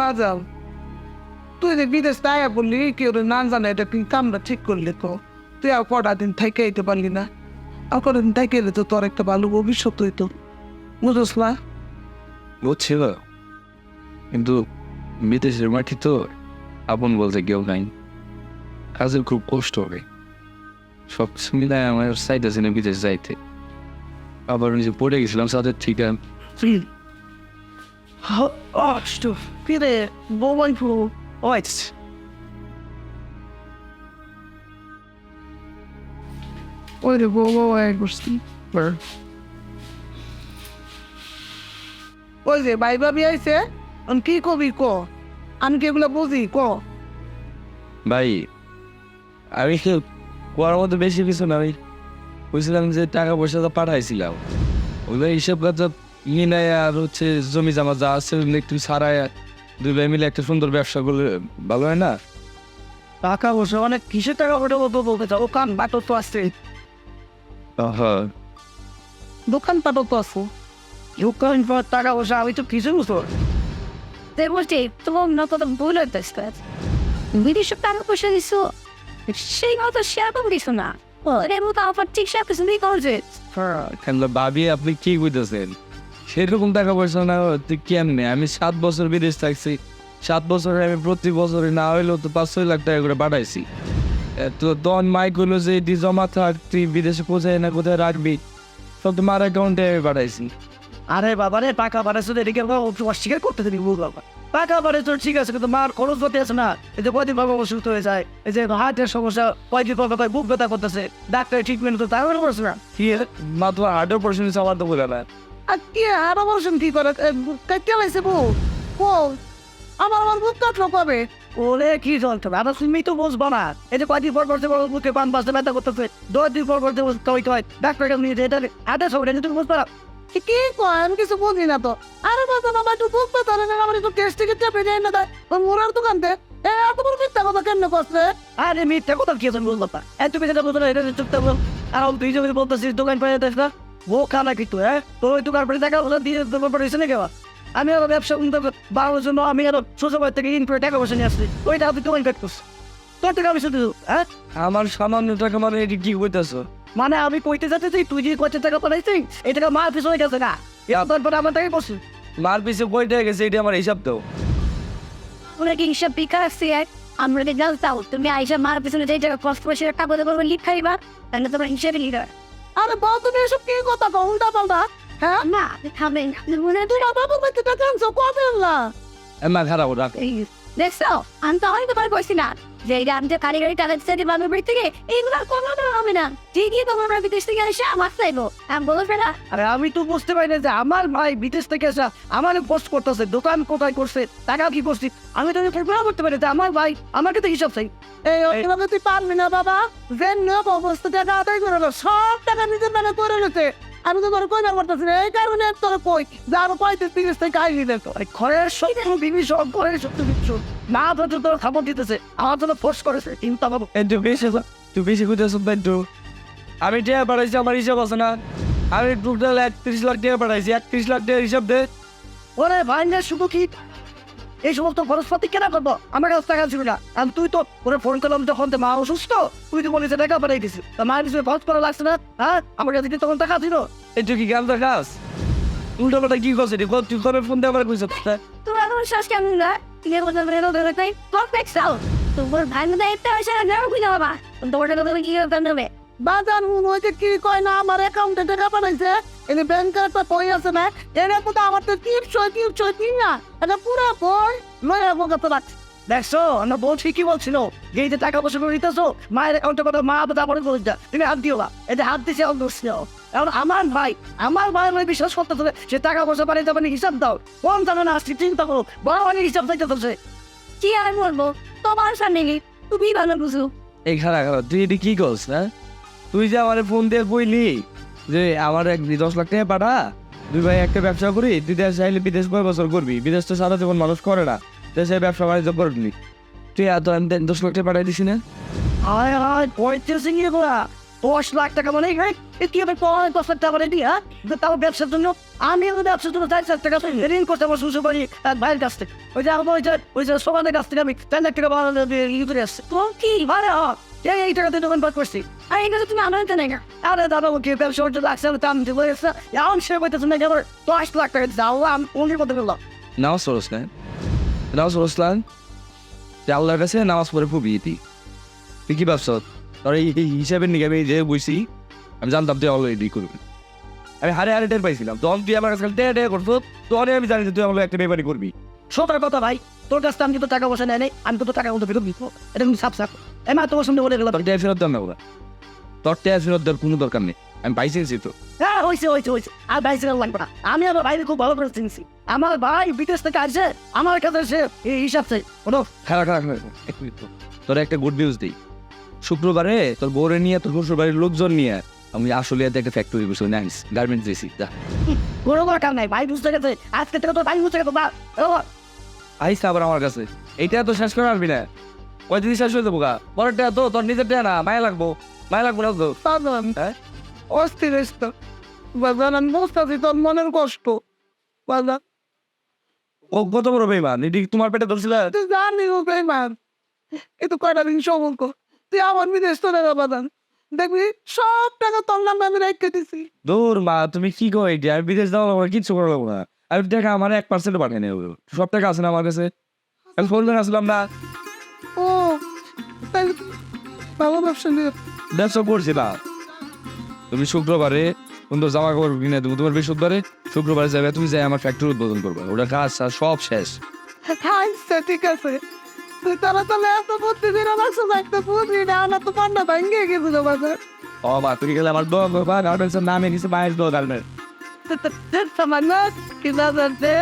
বাজাও। তুই যে বিদেশ তাইয়া বললি কেউ না জানে এটা তুই কামটা ঠিক করলি তো তুই আর কটা দিন থেকে আইতে পারলি না। আর কটা দিন থেকে এলে তো তোর একটা ভালো ভবিষ্যৎ হইতো। বুঝোস না? বুঝছিল কিন্তু বিদেশের মাটি তো আপন বলতে কেউ নাই। কাজের খুব কষ্ট হবে সব মিলায় আমার সাইড আছে না বিদেশ যাইতে। আবার নিজে পড়ে গেছিলাম সাথে ঠিক আছে অষ্ট ফিরে বোমাই ফু ওয়াইটস ওই রে বোমা ওয়াই করছি ওই যে ভাই ভাবি আইছে কি কবি ক আমি কি এগুলো বুঝি ক ভাই আমি কি কোয়ার মধ্যে বেশি কিছু না আমি বুঝছিলাম যে টাকা পয়সা তো পাঠাইছিলাম ওগুলো হিসাব কাজ মিলাই আর হচ্ছে জমি জামা যা আছে একটু ছাড়াই দুই ভাই মিলে একটা সুন্দর ব্যবসা করলে ভালো হয় না? টাকা পয়সা অনেক কিসের টাকা পয়সা? বলতে বলতে চাও কান বাটো তো আছে। হ্যাঁ দোকান পাটো তো আছে। দোকান টাকা পয়সা আমি তো কিছু বুঝো Te বলছি তোমার নত তো ভুল হইতেছে বিদেশে টাকা পয়সা দিছো সেই মতো শেয়ার করে দিছো না। এর মতো আবার ঠিক শেয়ার কিছু করছে কেন ভাবি আপনি কি বুঝতেছেন? সেরকম টাকা পয়সা না হতে কেমনে? আমি সাত বছর বিদেশ থাকছি সাত বছরে আমি প্রতি বছরে না হইলেও তো পাঁচ ছয় লাখ টাকা করে পাঠাইছি এ, তো তখন মাইক হলো যে এটি জমা থাক তুই বিদেশে কোথায় না কোথায় রাখবি? সব তো মার অ্যাকাউন্টে আমি পাঠাইছি আরে বাবা রে টাকা তো এদিকে অস্বীকার করতে দিবি বুঝ বাবা টাকা পাঠাইছো ঠিক আছে কিন্তু মার খরচ করতে আছে না। এই যে কয়দিন বাবা অসুস্থ হয়ে যায় এই যে হার্টের সমস্যা কয়দিন পর পর বুক ব্যথা করতেছে ডাক্তার ট্রিটমেন্ট তো তার করছে না। কি মা তো হান্ড্রেড পার্সেন্ট চালার তো বলে না আর কি আর আমার কি করে? কাটতে লাইছে বউ। ও আমার আমার বুক কাটলো কবে? ওরে কি চলতে আবার তুমি তো বুঝব না। এই যে কয়দিন পর পর বড় বুকে পান বাসতে ব্যথা করতেছে দশ দিন পর পর যে কই কই ডাক্তার কাছে নিয়ে যেতে আদা সব এটা তুমি বুঝবা না? কি কি কয়? আমি কিছু বুঝি না তো। আরে বাবা বাবা একটু বুক ব্যথা না আমার একটু টেস্ট থেকে চেপে যায় না তাই। মোরার দোকানতে এ এত বড় মিথ্যা কথা কেন করছে? আরে মিথ্যা কথা কি তুমি বলব না। এত বলতো না এটা চুপটা বল। আর তুই যদি বলতেছিস দোকান দেখ না? ও খানা কিন্তু হ্যাঁ? তো ওই দোকান পাড়ে টাকা পয়সা দিয়ে তোমার কেবা আমি আরও ব্যবসা উন্নত বাড়ানোর জন্য আমি আরও শ্বশুরবাড়ি থেকে ইন করে টাকা পয়সা নিয়ে আসছি। ওইটা আপনি দোকান পেট করছ তোর টাকা আমি শুধু হ্যাঁ? আমার সামান্য টাকা মানে এটি কি করতেছো মানে আমি কইতে যাচ্ছি তুই যে কত টাকা পাঠাইছি এই টাকা মার পিছনে গেছে না? তারপরে আমার টাকা করছি মার পিছে কয় টাকা গেছে এটি আমার হিসাব দাও। ওরা কি হিসাব বিকাশ দিয়ে আমরা যে জানতাম তুমি আইসা মার পিছনে যে জায়গা কষ্ট করে সেটা টাকা দেবো লিখ খাইবা তাহলে তোমার হিসেবে লিডার আরে বাবা তুমি এসব কি কথা কো উল্টা পাল্টা। হ্যাঁ? না খাবেন মনে তুই বাবা বলতে টাকা আনছো কবে না ধারা ওরা। দেখছ? আমি তো অনেকবার কইছি না। যে আমি যে কারিগরি টাকা দিচ্ছি বাবার থেকে এইগুলো আর হবে না। ঠিকই তোমার বিদেশ থেকে এসে আমার চাইব। আমি বলো ফেরা আরে আমি তো বুঝতে পারি না যে আমার ভাই বিদেশ থেকে আসা আমার পোস্ট করতেছে দোকান কোথায় করছে টাকা কি করছি। আমি তো কল্পনা করতে পারি যে আমার ভাই আমাকে তো হিসাব চাই। এই তুই পারবি না বাবা। যে নিয়োগ অবস্থা টাকা আদায় করে সব টাকা নিজের মানে করে নিতে আমি তো তোর কই না করতেছি না এই কারণে তোর কই যে আরও পঁয়ত্রিশ তিরিশ থেকে কাই দিলে তো। ঘরের সব বিবি সব ঘরের সব কিছু না তো তোর খাবার দিতেছে আমার জন্য ফোর্স করেছে কিন্তু আমার এন্ড তুই বেশি তুই বেশি করতেছ তো। আমি টিয়া পাঠাইছি আমার হিসাব আছে না। আমি টোটাল একত্রিশ লাখ টাকা পাঠাইছি একত্রিশ লাখ টাকার হিসাব দে। ওরে ভাই না শুধু কি এই সমস্ত খরচপাতি কেন করব? আমার কাছে টাকা ছিল না। আর তুই তো ওরে ফোন করলাম যখন মা অসুস্থ তুই তো বলিস টাকা পাঠাই দিছিস তা মায়ের পিছনে খরচ করা লাগছে না হ্যাঁ? আমার কাছে তখন টাকা ছিল। একটু কি গান দেখাস? উল্টা পাল্টা কি করছে রে তুই করে ফোন দিয়ে আবার কইছ তোমার কোনো শ্বাস কেমন না? বলতে পারে না ধরে তাই? পারফেক্ট তোমার ভাই না যাও বুঝে বাবা। তোমার টাকা তুমি কি করতে হবে বাজার হুন হয়েছে কি কয় না আমার অ্যাকাউন্টে টাকা পাঠাইছে। এই ব্যাংকের একটা বই আছে না এর মধ্যে আমার তো টিপসই টিপসই কি না এটা পুরো বই আমার কাছে রাখছে দেখছ না বউ ঠিকই বলছিল যে এই যে টাকা পয়সা করে দিতেছো মায়ের অ্যাকাউন্টে কথা মা তারপরে বলে যা তুমি হাত দিও না। এটা হাত দিছে অন্য এখন আমার ভাই আমার ভাই ভাই বিশ্বাস করতেছে সে টাকা পয়সা পাঠিয়ে যাবে হিসাব দাও। কোন জানো না আসছি চিন্তা করো বড় অনেক হিসাব চাইতেছে। কি আর বলব তোমার সামনে তুমি ভালো বুঝো। এই খারাপ খারাপ তুই এটি কি করছ না তুই যে আমার ফোন দিয়ে কইলি যে আমার এক দশ লাখ টাকা পাঠা, দুই ভাই একটা ব্যবসা করি, তুই দেশ চাইলে বিদেশ কয় বছর করবি? বিদেশ তো সারা জীবন মানুষ করে না, দেশে ব্যবসা বাণিজ্য করবি তুই এত দশ লাখ টাকা পাঠাই দিছি না? আয় আয় লাখ টাকা দশ লাখ টাকা মানে হ্যাঁ? তাও আমি চার টাকা কাছ থেকে। ওই যে কাছ থেকে আমি চার লাখ টাকা এই টাকাতে করছি। আর এই কথা তুমি আনন্দ নেই না আরে দাদা ওকে ব্যবসা করতে লাগছে আমি দাম দিয়ে বলেছে এমন সে বলতেছে না এবার দশ লাখ টাকা যাও আমি অন্যের মধ্যে বললাম নামাজ পড়স না নামাজ পড়সলাম যে আল্লাহর কাছে নামাজ পড়ে খুব ইতি তুই কি ভাবছ তোর এই এই নিকে আমি যে বইছি আমি জানতাম তুই অলরেডি করবি আমি হারে হারে টের পাইছিলাম। তখন তুই আমার কাছে টেয়া টেয়া করছ তখন আমি জানি যে তুই আমার একটা বেমানি করবি। সবার কথা ভাই, তোর কাছ আমি কিন্তু টাকা পয়সা নেই, নাই, আমি কিন্তু টাকা মতো ফেরত দিব? এটা কিন্তু সাপ সাপ এমা তোমার সামনে বলে গেলাম। ফেরত দেন না তোর টেয়া ফেরত দেওয়ার কোনো দরকার নেই। আমি গেছি তো হ্যাঁ হয়েছে হয়েছে হয়েছে আর লাগবে না। আমি আমার ভাইকে খুব ভালো করে চিনছি। আমার ভাই বিদেশ থেকে আসছে আমার কাছে সে এই হিসাব চাই। ওনো এক মিনিট তোর একটা গুড নিউজ দিই। শুক্রবারে তোর বউরে নিয়ে তোর শ্বশুর বাড়ির লোকজন নিয়ে আমি আসলে একটা ফ্যাক্টরি বসে নাইস গার্মেন্টস দিয়েছি যা। কোনো দরকার নাই ভাই বুঝতে গেছে। আজকে থেকে তো ভাই বুঝতে গেছে বা আইস আবার আমার কাছে। এইটা তো শেষ করে আসবি না। কয়দিন শেষ হয়ে যাব গা? পরেরটা তো তোর নিজের টা না মায়া লাগবো। মায়া লাগবো না তো হ্যাঁ? অস্থির তো বাজান আমি বুঝতে আছি তোর মনের কষ্ট। বাজান। ও কত বড় বেমান এটি তোমার পেটে ধরছিল? তুই জানি ও বেমান এ তো কয়টা দিন সম্পর্ক তুই আমার বিদেশ চলে যা বাজান। দেখবি সব টাকা তোর নামে আমি রেখে দিছি। দূর মা তুমি কি কো এইটা আমি বিদেশ যাওয়া লাগবো না, কিচ্ছু করা লাগবো না। আমি টাকা আমার এক পার্সেন্ট পাঠিয়ে নেব সব টাকা আছে না আমার কাছে? আমি ফোন করে আসলাম না। ও তাহলে তো ভালো ব্যবসা নিয়ে ব্যবসা করছি না তুমি শুক্রবারে সুন্দর জামা কাপড় কিনে দেবো তোমার বৃহস্পতিবারে শুক্রবারে যাবে তুমি যাই আমার ফ্যাক্টরি উদ্বোধন করবে ওটা কাজ সব শেষ আচ্ছা ঠিক আছে তুই তারা তাহলে এত একটা না না তো পান্না ভাঙ্গে গেছিল বাজার ও মা তুমি গেলে আমার দোয়া করবা গার্মেন্টসের নামে নিচে মায়ের দোয়া কি দে